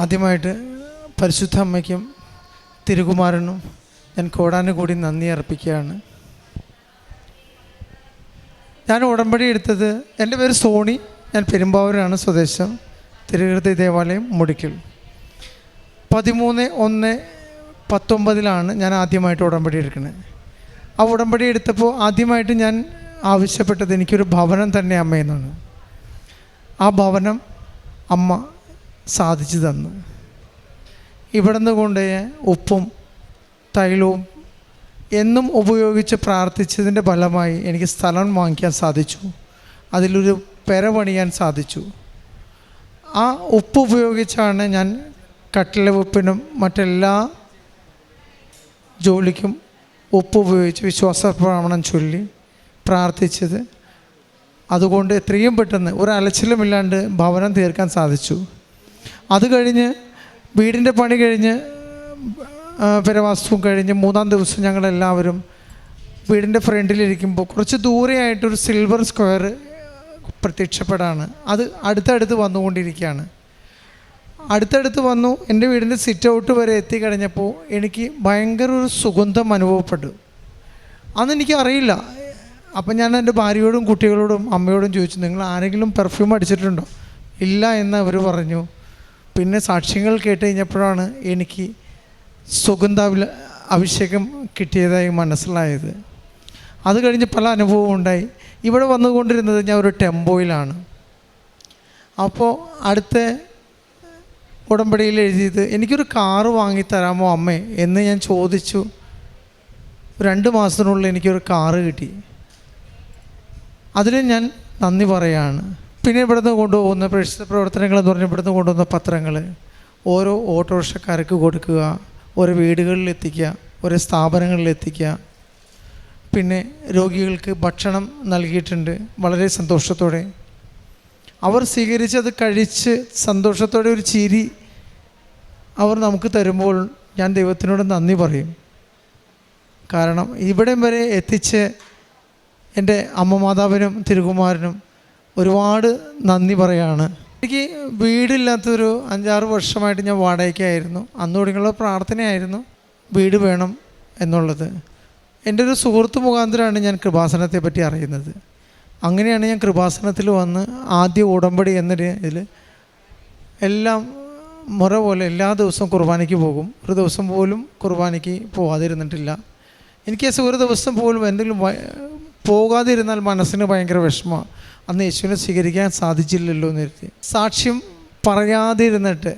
ആദ്യമായിട്ട് പരിശുദ്ധ അമ്മയ്ക്കും തിരുകുമാരനും ഞാൻ കോടാനുകൂടി നന്ദി അർപ്പിക്കുകയാണ്. ഞാൻ ഉടമ്പടി എടുത്തത് എന്റെ പേര് സോണി ഞാൻ പെരുമ്പാവൂരാണ് സ്വദേശം തിരുകൃതി ദേവാലയം മുടിക്കൽ. പതിമൂന്ന് ഒന്ന് പത്തൊമ്പതിലാണ് ഞാൻ ആദ്യമായിട്ട് ഉടമ്പടി എടുക്കുന്നത് ആ ഉടമ്പടി എടുത്തപ്പോൾ ആദ്യമായിട്ട് ഞാൻ ആവശ്യപ്പെട്ടത് എനിക്കൊരു ഭവനം തന്നെ അമ്മയെന്നാണ്. ആ ഭവനം അമ്മ സാധിച്ചു തന്നു. ഇവിടുന്ന് കൊണ്ട് ഉപ്പും തൈലവും എന്നും ഉപയോഗിച്ച് പ്രാർത്ഥിച്ചതിന്റെ ഫലമായി എനിക്ക് സ്ഥലം വാങ്ങിക്കാൻ സാധിച്ചു. അതിലൊരു പെര പണിയാൻ സാധിച്ചു. ആ ഉപ്പ് ഉപയോഗിച്ചാണ് ഞാൻ കട്ടിലെ ഉപ്പിനും മറ്റെല്ലാ ജോലിക്കും ഉപ്പ് ഉപയോഗിച്ച് വിശ്വാസ ബ്രാഹ്മണം ചൊല്ലി പ്രാർത്ഥിച്ചത്. അതുകൊണ്ട് എത്രയും പെട്ടെന്ന് ഒരു അലച്ചിലുമില്ലാണ്ട് ഭവനം തീർക്കാൻ സാധിച്ചു. അത് കഴിഞ്ഞ് വീടിന്റെ പണി കഴിഞ്ഞ് പെരവാസ്തുവും കഴിഞ്ഞ് മൂന്നാം ദിവസം ഞങ്ങളെല്ലാവരും വീടിന്റെ ഫ്രണ്ടിലിരിക്കുമ്പോൾ കുറച്ച് ദൂരെയായിട്ടൊരു സിൽവർ സ്ക്വയർ പ്രത്യക്ഷപ്പെടാണ്. അത് അടുത്തടുത്ത് വന്നുകൊണ്ടിരിക്കുകയാണ്. അടുത്തടുത്ത് വന്നു എന്റെ വീടിന്റെ സിറ്റ് ഔട്ട് വരെ എത്തിക്കഴിഞ്ഞപ്പോൾ എനിക്ക് ഭയങ്കര ഒരു സുഗന്ധം അനുഭവപ്പെട്ടു. അന്ന് എനിക്ക് അറിയില്ല. അപ്പം ഞാൻ എന്റെ ഭാര്യയോടും കുട്ടികളോടും അമ്മയോടും ചോദിച്ചു നിങ്ങൾ ആരെങ്കിലും പെർഫ്യൂം അടിച്ചിട്ടുണ്ടോ? ഇല്ല എന്ന് അവർ പറഞ്ഞു. പിന്നെ സാക്ഷ്യങ്ങൾ കേട്ട് കഴിഞ്ഞപ്പോഴാണ് എനിക്ക് സുഗന്ധാവില അഭിഷേകം കിട്ടിയതായി മനസ്സിലായത്. അത് കഴിഞ്ഞ് പല അനുഭവവും ഉണ്ടായി. ഇവിടെ വന്നുകൊണ്ടിരുന്നത് ഞാൻ ഒരു ടെമ്പോയിലാണ്. അപ്പോൾ അടുത്ത ഉടമ്പടിയിൽ എഴുതിയത് എനിക്കൊരു കാറ് വാങ്ങിത്തരാമോ അമ്മേ? എന്ന് ഞാൻ ചോദിച്ചു. രണ്ട് മാസത്തിനുള്ളിൽ എനിക്കൊരു കാറ് കിട്ടി. അതിന് ഞാൻ നന്ദി പറയാണ്. പിന്നെ ഇവിടുന്ന് കൊണ്ടുപോകുന്ന പ്രശസ്ത പ്രവർത്തനങ്ങൾ എന്ന് പറഞ്ഞാൽ ഇവിടുന്ന് കൊണ്ടുവന്ന പത്രങ്ങൾ. ഓരോ ഓട്ടോറിക്ഷക്കാർക്ക് കൊടുക്കുക ഓരോ വീടുകളിൽ എത്തിക്കുക ഓരോ സ്ഥാപനങ്ങളിൽ എത്തിക്കുക. പിന്നെ രോഗികൾക്ക് ഭക്ഷണം നൽകിയിട്ടുണ്ട് വളരെ സന്തോഷത്തോടെ. അവർ സ്വീകരിച്ച് അത് കഴിച്ച് സന്തോഷത്തോടെ ഒരു ചിരി അവർ നമുക്ക് തരുമ്പോൾ ഞാൻ ദൈവത്തിനോട് നന്ദി പറയും. കാരണം ഇവിടം വരെ എത്തിച്ച് എന്റെ അമ്മ മാതാവിനും തിരുകുമാരനും ഒരുപാട് നന്ദി പറയാണ്. എനിക്ക് വീടില്ലാത്തൊരു അഞ്ചാറ് വർഷമായിട്ട് ഞാൻ വാടകയ്ക്കായിരുന്നു. അന്ന് തുടങ്ങിയുള്ള പ്രാർത്ഥനയായിരുന്നു. വീട് വേണം എന്നുള്ളത്. എന്റെ ഒരു സുഹൃത്ത് മുഖാന്തരമാണ് ഞാൻ കൃപാസനത്തെ പറ്റി അറിയുന്നത്. അങ്ങനെയാണ് ഞാൻ കൃപാസനത്തിൽ വന്ന് ആദ്യ ഉടമ്പടി എന്നൊരു ഇതിൽ എല്ലാം മുറ പോലെ എല്ലാ ദിവസവും കുർബാനയ്ക്ക് പോകും. ഒരു ദിവസം പോലും കുർബാനയ്ക്ക് പോകാതിരുന്നിട്ടില്ല എനിക്ക് ഒരു ദിവസം പോലും എന്തെങ്കിലും പോകാതിരുന്നാൽ മനസ്സിന് ഭയങ്കര വിഷമമാണ്. അന്ന് യേശുവിനെ സ്വീകരിക്കാൻ സാധിച്ചില്ലല്ലോ എന്ന് കരുതി. സാക്ഷ്യം പറയാതിരുന്നിട്ട്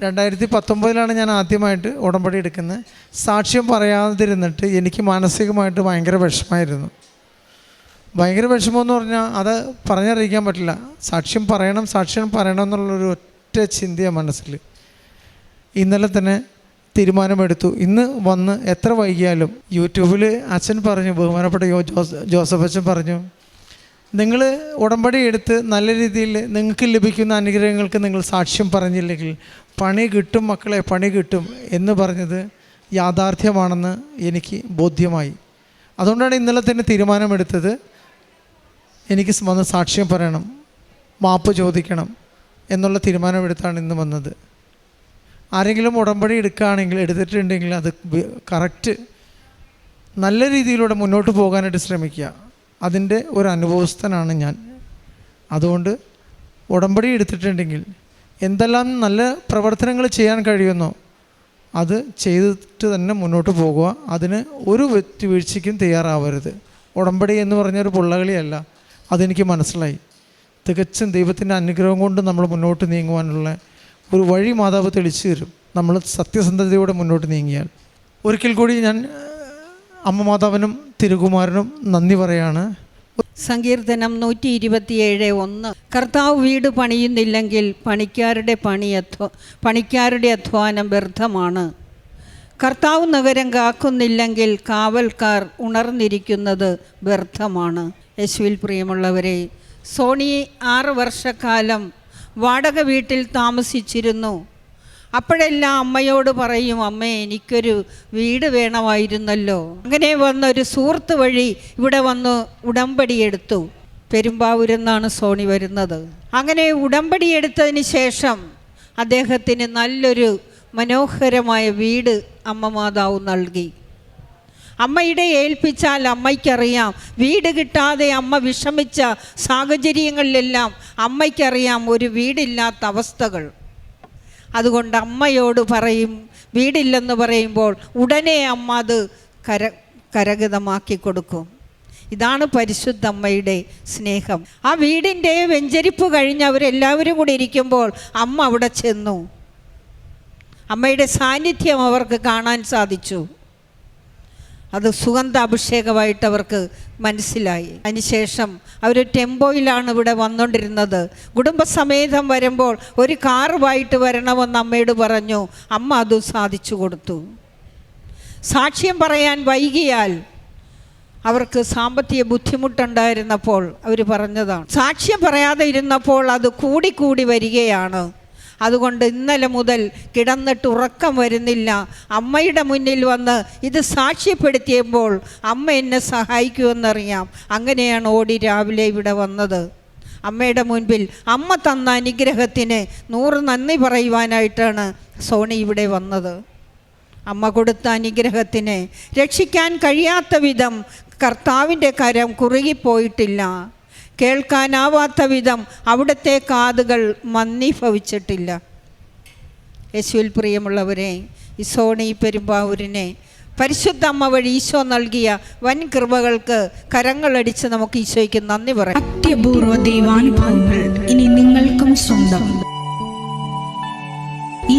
രണ്ടായിരത്തി പത്തൊമ്പതിലാണ് ഞാൻ ആദ്യമായിട്ട് ഉടമ്പടി എടുക്കുന്നത്. സാക്ഷ്യം പറയാതിരുന്നിട്ട് എനിക്ക് മാനസികമായിട്ട് ഭയങ്കര വിഷമമായിരുന്നു. ഭയങ്കര വിഷമമെന്ന് പറഞ്ഞാൽ അത് പറഞ്ഞറിയിക്കാൻ പറ്റില്ല. സാക്ഷ്യം പറയണം സാക്ഷ്യം പറയണം എന്നുള്ളൊരു ഒറ്റ ചിന്തയാണ് മനസ്സിൽ. ഇന്നലെ തന്നെ തീരുമാനമെടുത്തു. ഇന്ന് വന്ന് എത്ര വൈകിയാലും യൂട്യൂബിൽ അച്ഛൻ പറഞ്ഞു ബഹുമാനപ്പെട്ട ജോസഫ് അച്ഛൻ പറഞ്ഞു നിങ്ങൾ ഉടമ്പടി എടുത്ത് നല്ല രീതിയിൽ നിങ്ങൾക്ക് ലഭിക്കുന്ന അനുഗ്രഹങ്ങൾക്ക് നിങ്ങൾ സാക്ഷ്യം പറഞ്ഞില്ലെങ്കിൽ പണി കിട്ടും മക്കളെ പണി കിട്ടും എന്ന് പറഞ്ഞത് യാഥാർത്ഥ്യമാണെന്ന് എനിക്ക് ബോധ്യമായി. അതുകൊണ്ടാണ് ഇന്നലെ തന്നെ തീരുമാനമെടുത്തത്. എനിക്ക് വന്ന് സാക്ഷ്യം പറയണം മാപ്പ് ചോദിക്കണം എന്നുള്ള തീരുമാനമെടുത്താണ് ഇന്ന് വന്നത്. ആരെങ്കിലും ഉടമ്പടി എടുക്കുകയാണെങ്കിൽ എടുത്തിട്ടുണ്ടെങ്കിൽ അത് കറക്റ്റ് നല്ല രീതിയിലൂടെ മുന്നോട്ട് പോകാനായിട്ട് ശ്രമിക്കുക. അതിന്റെ ഒരു അനുഭവസ്ഥനാണ് ഞാൻ. അതുകൊണ്ട് ഉടമ്പടി എടുത്തിട്ടുണ്ടെങ്കിൽ എന്തെല്ലാം നല്ല പ്രവർത്തനങ്ങൾ ചെയ്യാൻ കഴിയുന്നോ അത് ചെയ്തിട്ട് തന്നെ മുന്നോട്ട് പോകുക. അതിന് ഒരു വീഴ്ചയ്ക്കും തയ്യാറാവരുത്. ഉടമ്പടി എന്ന് പറഞ്ഞൊരു പുള്ളകളിയല്ല. അതെനിക്ക് മനസ്സിലായി. തികച്ചും ദൈവത്തിന്റെ അനുഗ്രഹം കൊണ്ട് നമ്മൾ മുന്നോട്ട് നീങ്ങുവാനുള്ള ഒരു വഴി മാതാവ് തെളിച്ചു തരും. നമ്മൾ സത്യസന്ധതയോടെ മുന്നോട്ട് നീങ്ങിയാൽ. ഒരിക്കൽ കൂടി ഞാൻ അമ്മ മാതാവിനും തിരുകുമാരനും നന്ദി പറയാണ്. സങ്കീർത്തനം നൂറ്റി ഇരുപത്തിയേഴ് ഒന്ന്. കർത്താവ് വീട് പണിയുന്നില്ലെങ്കിൽ പണിക്കാരുടെ പണി അധ്വ പണിക്കാരുടെ അധ്വാനം വ്യർത്ഥമാണ്. കർത്താവ് നഗരം കാക്കുന്നില്ലെങ്കിൽ കാവൽക്കാർ ഉണർന്നിരിക്കുന്നത് വ്യർത്ഥമാണ്. യേശുവിൽ പ്രിയമുള്ളവരെ സോണി ആറ് വർഷക്കാലം വാടക വീട്ടിൽ താമസിച്ചിരുന്നു. അപ്പോഴെല്ലാം അമ്മയോട് പറയും അമ്മേ എനിക്കൊരു വീട് വേണമായിരുന്നല്ലോ. അങ്ങനെ വന്ന ഒരു സുഹൃത്ത് വഴി ഇവിടെ വന്ന് ഉടമ്പടി എടുത്തു. പെരുമ്പാവൂരെന്നാണ് സോണി വരുന്നത്. അങ്ങനെ ഉടമ്പടി എടുത്തതിന് ശേഷം അദ്ദേഹത്തിന് നല്ലൊരു മനോഹരമായ വീട് അമ്മ മാതാവ് നൽകി. അമ്മയുടെ ഏൽപ്പിച്ചാൽ അമ്മയ്ക്കറിയാം. വീട് കിട്ടാതെ അമ്മ വിഷമിച്ച സാഹചര്യങ്ങളിലെല്ലാം അമ്മയ്ക്കറിയാം ഒരു വീടില്ലാത്ത അവസ്ഥകൾ. അതുകൊണ്ട് അമ്മയോട് പറയും വീടില്ലെന്ന് പറയുമ്പോൾ ഉടനെ അമ്മ അത് കര കരഗതമാക്കി കൊടുക്കും. ഇതാണ് പരിശുദ്ധ അമ്മയുടെ സ്നേഹം. ആ വീടിന്റെ വെഞ്ചരിപ്പ് കഴിഞ്ഞ് അവരെല്ലാവരും കൂടി ഇരിക്കുമ്പോൾ അമ്മ അവിടെ ചെന്നു. അമ്മയുടെ സാന്നിധ്യം അവർക്ക് കാണാൻ സാധിച്ചു. അത് സുഗന്ധ അഭിഷേകമായിട്ട് അവർക്ക് മനസ്സിലായി. അതിനുശേഷം അവർ ടെമ്പോയിലാണ് ഇവിടെ വന്നുകൊണ്ടിരുന്നത് കുടുംബസമേതം വരുമ്പോൾ ഒരു കാറുമായിട്ട് വരണമെന്ന് അമ്മയോട് പറഞ്ഞു. അമ്മ അത് സാധിച്ചു കൊടുത്തു. സാക്ഷ്യം പറയാൻ വൈകിയാൽ അവർക്ക് സാമ്പത്തിക ബുദ്ധിമുട്ടുണ്ടായിരുന്നപ്പോൾ അവർ പറഞ്ഞതാണ്. സാക്ഷ്യം പറയാതെ ഇരുന്നപ്പോൾ അത് കൂടിക്കൂടി വരികയാണ്. അതുകൊണ്ട് ഇന്നലെ മുതൽ കിടന്നിട്ട് ഉറക്കം വരുന്നില്ല. അമ്മയുടെ മുന്നിൽ വന്ന് ഇത് സാക്ഷ്യപ്പെടുത്തിയപ്പോൾ അമ്മ എന്നെ സഹായിക്കുമെന്നറിയാം. അങ്ങനെയാണ് ഓടി രാവിലെ ഇവിടെ വന്നത്. അമ്മയുടെ മുൻപിൽ അമ്മ തന്ന അനുഗ്രഹത്തിന് നൂറ് നന്ദി പറയുവാനായിട്ടാണ് സോണി ഇവിടെ വന്നത്. അമ്മ കൊടുത്ത അനുഗ്രഹത്തിന് രക്ഷിക്കാൻ കഴിയാത്ത വിധം കർത്താവിന്റെ കരം കുറുകിപ്പോയിട്ടില്ല. കേൾക്കാനാവാത്ത വിധം അവിടുത്തെ കാതുകൾ മന്ദീഭവിച്ചിട്ടില്ല. യേശുവിൽ പ്രിയമുള്ളവരെ ഇസോണി സോണി പെരുമ്പാവൂരിനെ പരിശുദ്ധ അമ്മ വഴി ഈശോ നൽകിയ വൻ കൃപകൾക്ക് കരങ്ങളടിച്ച് നമുക്ക് ഈശോയ്ക്ക് നന്ദി പറയാം. ഇനി നിങ്ങൾക്കും സ്വന്തം. ഈ